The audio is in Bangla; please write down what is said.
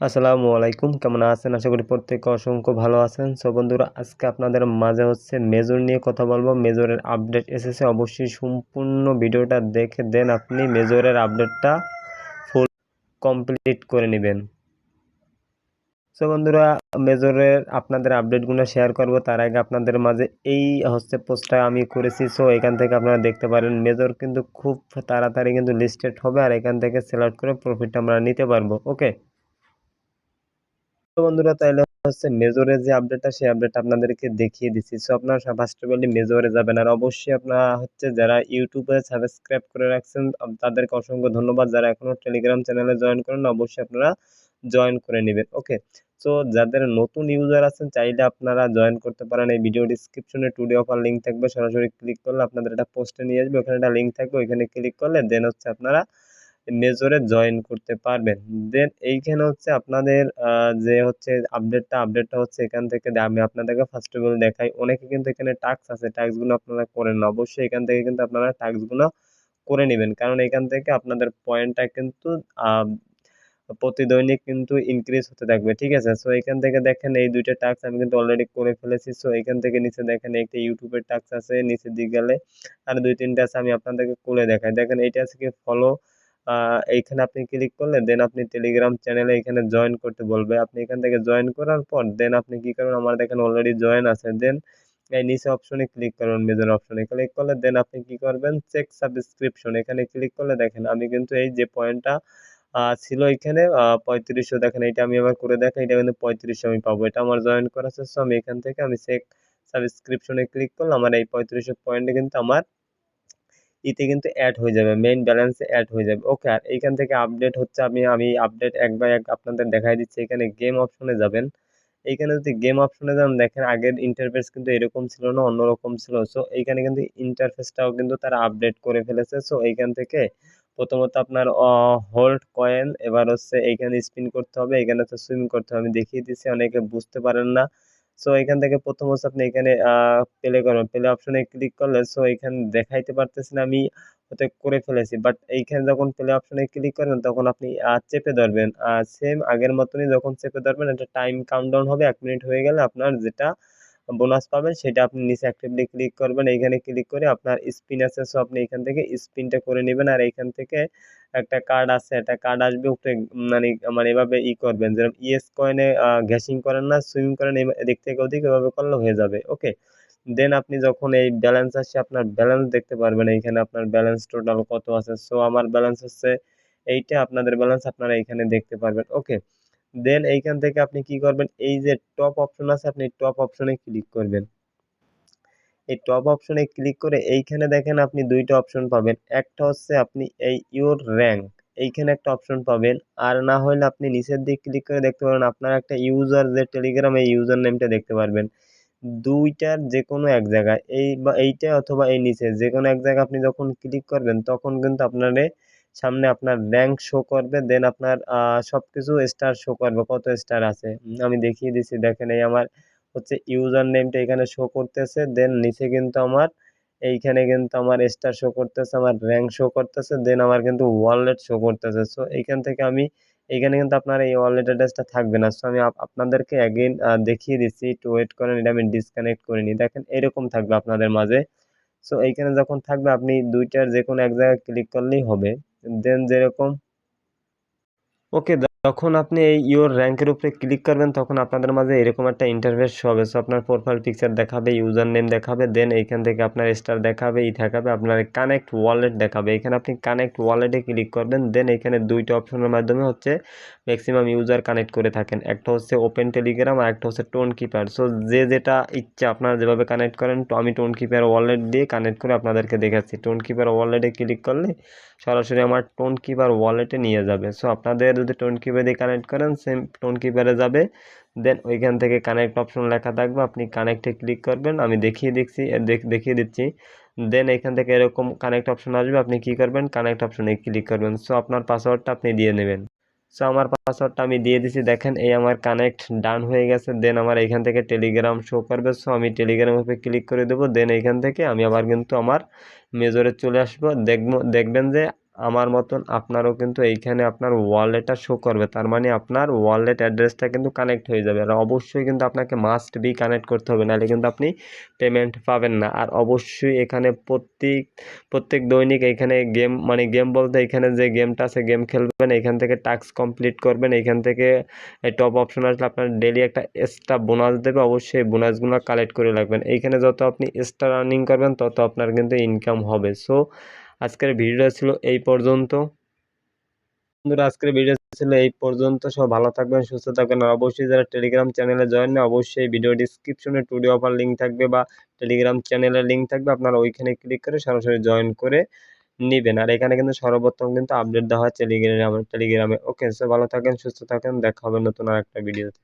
আসসালামু আলাইকুম কেমন আছেন? আশা করি প্রত্যেকে অসংখ্য ভালো আছেন। সো বন্ধুরা, আজকে আপনাদের মাঝে হচ্ছে মেজর নিয়ে কথা বলব। মেজরের আপডেট এসেছে, অবশ্যই সম্পূর্ণ ভিডিওটা দেখে দেন আপনি। মেজরের আপডেটটা ফুল কমপ্লিট করে নেবেন। সো বন্ধুরা, মেজরের আপনাদের আপডেটগুলো শেয়ার করব। তার আগে আপনাদের মাঝে এই হচ্ছে পোস্টটা আমি করেছি। সো এখান থেকে আপনারা দেখতে পারেন, মেজর কিন্তু খুব তাড়াতাড়ি কিন্তু লিস্টেড হবে। আর এখান থেকে সিলেক্ট করে প্রফিটটা আমরা নিতে পারব। ওকে তো বন্ধুরা, তাইলে হচ্ছে মেজরে যে আপডেটটা সেই আপডেট আপনাদেরকে দেখিয়ে দিচ্ছি। সো আপনারা ফার্স্ট অফ অল মেজরে যাবেন। আর অবশ্যই আপনারা হচ্ছে যারা ইউটিউবে সাবস্ক্রাইব করে রাখছেন তাদেরকে অসংখ্য ধন্যবাদ। যারা এখনও টেলিগ্রাম চ্যানেলে জয়েন করেন, অবশ্যই আপনারা জয়েন করে নেবেন। ওকে সো যাদের নতুন ইউজার আছেন, চাইলে আপনারা জয়েন করতে পারেন। এই ভিডিও ডিসক্রিপশনে টুডে অফার লিঙ্ক থাকবে। সরাসরি ক্লিক করলে আপনাদের একটা পোস্টে নিয়ে আসবে। ওখানে একটা লিঙ্ক থাকবে। ওইখানে ক্লিক করলে দেন হচ্ছে আপনারা মেজরে জয়েন করতে পারবেন। দেন এইখানে হচ্ছে আপনাদের যে হচ্ছে আপডেটটা আপডেটটা হচ্ছে এখান থেকে আমি আপনাদেরকে ফার্স্ট অফ অল দেখাই। অনেকে কিন্তু এখানে টাস্ক আছে টাস্কগুলো আপনারা করেন অবশ্যই এখান থেকে কিন্তু আপনারা টাস্কগুলো করে নেবেন। কারণ এখান থেকে আপনাদের পয়েন্টটা কিন্তু প্রতিদৈনিক কিন্তু ইনক্রিজ হতে থাকবে। ঠিক আছে? সো এখান থেকে দেখেন এই দুইটা টাস্ক আমি কিন্তু অলরেডি করে ফেলেছি। সো এখান থেকে নিচে দেখেন একটা ইউটিউবের টাস্ক আছে, নিচের দিকে গেলে আর দুই তিনটা আছে আমি আপনাদেরকে করে দেখাই। দেখেন এইটা আছে কি ফলো এইখানে আপনি ক্লিক করলে দেন আপনি টেলিগ্রাম চ্যানেলে এখানে জয়েন করতে বলবে। আপনি এখান থেকে জয়েন করার পর দেন আপনি কি করবেন? আমার দেখেন অলরেডি জয়েন আছে। দেন এই নিচে অপশনে ক্লিক করবেন মেজর অপশনে ক্লিক করলে দেন আপনি কি করবেন? চেক সাবস্ক্রিপশন এখানে ক্লিক করলে দেখেন আমি কিন্তু এই যে পয়েন্টটা ছিল এখানে পঁয়ত্রিশশো। দেখেন এটা আমি আবার করে দেখেন এটা কিন্তু পঁয়ত্রিশশো আমি পাবো। এটা আমার জয়েন করা আছে সো আমি এখান থেকে আমি চেক সাবস্ক্রিপশনে ক্লিক করলাম। আমার এই পঁয়ত্রিশশো পয়েন্টে কিন্তু আমার ইতে কিন্তু অ্যাড হয়ে যাবে মেইন ব্যালেন্সে অ্যাড হয়ে যাবে। ওকে আর এইখান থেকে আপডেট হচ্ছে আমি আমি আপডেট এক বাই এক আপনাদের দেখাই দিচ্ছি। এখানে গেম অপশনে যাবেন। এইখানে যদি গেম অপশনে যান, দেখেন আগের ইন্টারফেস কিন্তু এরকম ছিল না, অন্যরকম ছিল। সো এইখানে কিন্তু ইন্টারফেসটাও কিন্তু তারা আপডেট করে ফেলেছে। সো এইখান থেকে প্রথমত আপনার হোল্ড কয়েন এবার হচ্ছে এইখানে স্পিন করতে হবে। এখানে তো সুইম করতে হবে। আমি দেখিয়ে দিচ্ছি, অনেকে বুঝতে পারেন না। সো এখান থেকে প্রথম হচ্ছে আপনি এখানে প্লে করবেন। প্লে অপশনে ক্লিক করলে সো এখানে দেখাইতে পারতেছি না আমি হতে করে ফেলেছি। বাট এইখানে যখন প্লে অপশনে ক্লিক করবেন তখন আপনি চেপে ধরবেন। সেম আগের মতনই যখন চেপে ধরবেন, একটা টাইম কাউন্টডাউন হবে, এক মিনিট হয়ে গেলে আপনার যেটা বোনাস পাবেন, সেটা আপনি নিচে অ্যাক্টিভলি ক্লিক করবেন। এইখানে ক্লিক করে আপনার স্পিন আছে সো আপনি এখান থেকে স্পিনটা করে নেবেন। আর এইখান থেকে একটা কার্ড আছে, একটা কার্ড আসবে উপরে মানে মানে এভাবে ই করবেন। যেরকম ইএস কয়েনে গ্যাসিং করেন না সুইমিং করেন এদিক থেকে ওদিক এভাবে করলে হয়ে যাবে ওকে দেন আপনি যখন এই ব্যালেন্স আসছে, আপনার ব্যালেন্স দেখতে পারবেন। এইখানে আপনার ব্যালেন্স টোটাল কত আছে? সো আমার ব্যালেন্স হচ্ছে, এইটা, আপনাদের ব্যালেন্স আপনারা এইখানে দেখতে পারবেন ওকে দেন এইখান থেকে আপনি কি করবেন? এই যে টপ অপশন আছে, আপনি টপ অপশনে ক্লিক করবেন। এই টপ অপশনে ক্লিক করে এইখানে দেখেন আপনি দুইটা অপশন পাবেন। একটা হচ্ছে আপনি এই ইউর র্যাঙ্ক এইখানে একটা অপশন পাবেন। আর না হলে আপনি নিচের দিক ক্লিক করে দেখতে পারেন আপনার একটা ইউজার যে টেলিগ্রাম এই ইউজার নেমটা দেখতে পারবেন। দুইটার যে কোনো এক জায়গায়, এই বা এইটা অথবা এই নিচে যে কোনো এক জায়গায় আপনি যখন ক্লিক করবেন, তখন কিন্তু আপনার সামনে আপনার র্যাঙ্ক শো করবে দেন আপনার সব কিছু স্টার শো করবে। কত স্টার আছে? আমি দেখিয়ে দিচ্ছি দেখেন এই আমার হচ্ছে ইউজার নেমটা এখানে শো করতেছে দেন নিচে কিন্তু আমার, এইখানে কিন্তু আমার স্টার শো করতেছে, আমার র্যাঙ্ক শো করতেছে দেন আমার কিন্তু ওয়ালেট শো করতেছে। সো এইখান থেকে আমি, এইখানে কিন্তু আপনার এই ওয়ালেট অ্যাড্রেসটা থাকবে না। সো আমি আপনাদেরকে অ্যাগেন দেখিয়ে দিচ্ছি, একটু ওয়েট করেন, এটা আমি ডিসকানেক্ট করে নিই। দেখেন এরকম থাকবে আপনাদের মাঝে। সো এইখানে যখন থাকবে, আপনি দুইটার যে কোনো এক জায়গায় ক্লিক করলেই হবে। দেন যেরকম। ওকে যখন আপনি এই ইওর র্যাঙ্কের উপরে ক্লিক করবেন, তখন আপনাদের মাঝে এরকম একটা ইন্টারভেস হবে। সো আপনার প্রোফাইল পিকচার দেখাবে ইউজার নেম দেখাবে দেন এইখান থেকে আপনার স্টার দেখাবে, ই দেখাবে, আপনার কানেক্ট ওয়ালেট দেখাবে। এখানে আপনি কানেক্ট ওয়ালেটে ক্লিক করবেন দেন এখানে দুইটা অপশনের মাধ্যমে হচ্ছে ম্যাক্সিমাম ইউজার কানেক্ট করে থাকেন। একটা হচ্ছে ওপেন টেলিগ্রাম আর একটা হচ্ছে টোন কিপার সো যে যেটা ইচ্ছা আপনারা যেভাবে কানেক্ট করেন তো আমি টোন কিপার ওয়ালেট দিয়ে কানেক্ট করে আপনাদেরকে দেখাচ্ছি। টোন কিপার ওয়ালেটে ক্লিক করলে সরাসরি আমার টোন কিপার ওয়ালেটে নিয়ে যাবে। সো আপনাদের যদি টোন কিপার দিয়ে কানেক্ট করেন সেম টোন কিপারে যাবে। দেন ওইখান থেকে কানেক্ট অপশন লেখা থাকবে, আপনি কানেক্টে ক্লিক করবেন, আমি দেখিয়ে দিচ্ছি দেখিয়ে দিচ্ছি। দেন এখান থেকে এরকম কানেক্ট অপশন আসবে, আপনি কি করবেন? কানেক্ট অপশনে ক্লিক করবেন। সো আপনার পাসওয়ার্ডটা আপনি দিয়ে নেবেন। সো আমার পাসওয়ার্ডটা আমি দিয়ে দিছি, দেখেন এই আমার কানেক্ট ডান হয়ে গেছে। দেন আমার এখান থেকে টেলিগ্রাম শো করবে। সো আমি টেলিগ্রাম উপরে ক্লিক করে দেবো। দেন এখান থেকে আমি আবার কিন্তু আমার মেজরে চলে আসব। দেখব, দেখবেন যে আমার মতন আপনারও কিন্তু এইখানে আপনার ওয়ালেটটা শো করবে। তার মানে আপনার ওয়ালেট অ্যাড্রেসটা কিন্তু কানেক্ট হয়ে যাবে। আর অবশ্যই কিন্তু আপনাকে মাস্ট বি কানেক্ট করতে হবে, নাহলে কিন্তু আপনি পেমেন্ট পাবেন না। আর অবশ্যই এখানে প্রত্যেক প্রত্যেক দৈনিক এখানে গেম মানে গেম বলতে এখানে যে গেমটা আছে গেম খেলবেন, এখান থেকে টাস্ক কমপ্লিট করবেন, এখান থেকে টপ অপশন আসলে আপনার ডেলি একটা এক্সট্রা বোনাস দেবে। অবশ্যই বোনাসগুলো কালেক্ট করে রাখবেন। এইখানে যত আপনি এক্সট্রা আর্নিং করবেন, তত আপনার কিন্তু ইনকাম হবে। সো আজকের ভিডিওটা ছিল এই পর্যন্ত। বন্ধুরা, আজকের ভিডিও ছিল এই পর্যন্ত। সব ভালো থাকবেন, সুস্থ থাকবেন। আর অবশ্যই যারা টেলিগ্রাম চ্যানেলে জয়েন না অবশ্যই ভিডিও ডিসক্রিপশনে টুডে অফার লিঙ্ক থাকবে বা টেলিগ্রাম চ্যানেলের লিঙ্ক থাকবে। আপনারা ওইখানে ক্লিক করে সরাসরি জয়েন করে নেবেন। আর এখানে কিন্তু সর্বপ্রথম কিন্তু আপডেট দেওয়া হয় টেলিগ্রামে টেলিগ্রামে ওকে সো ভালো থাকেন সুস্থ থাকেন দেখা হবে নতুন আর একটা ভিডিওতে